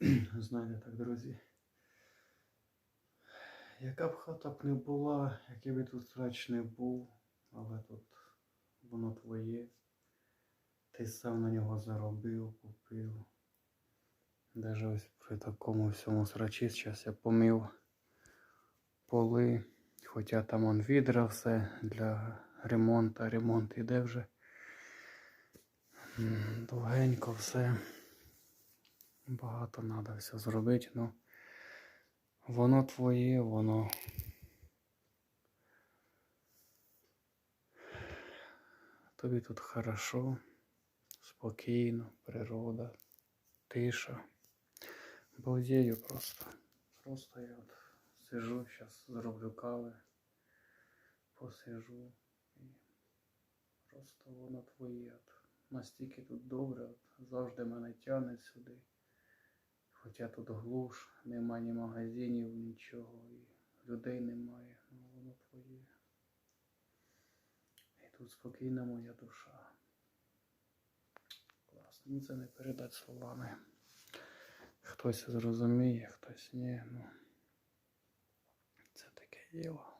Знаєте так, друзі. Яка б хата б не була, який би тут срач не був, але тут воно твоє. Ти сам на нього заробив, купив. Даже ось при такому всьому срачі зараз я помив поли. Хоча там он відра все для ремонту, ремонт іде вже. Довгенько все. Багато треба все зробити, ну воно твоє, воно. Тобі тут хорошо, спокійно, природа, тиша. Балдею просто. Просто я от сижу, зараз зроблю кави, посижу і просто воно твоє. От. Настільки тут добре, от, завжди мене тягне сюди. Хоча тут глуш, нема ні магазинів, нічого, і людей немає, ну воно твоє. І тут спокійна моя душа. Класно, ну це не передати словами. Хтось зрозуміє, хтось ні, ну це таке діло.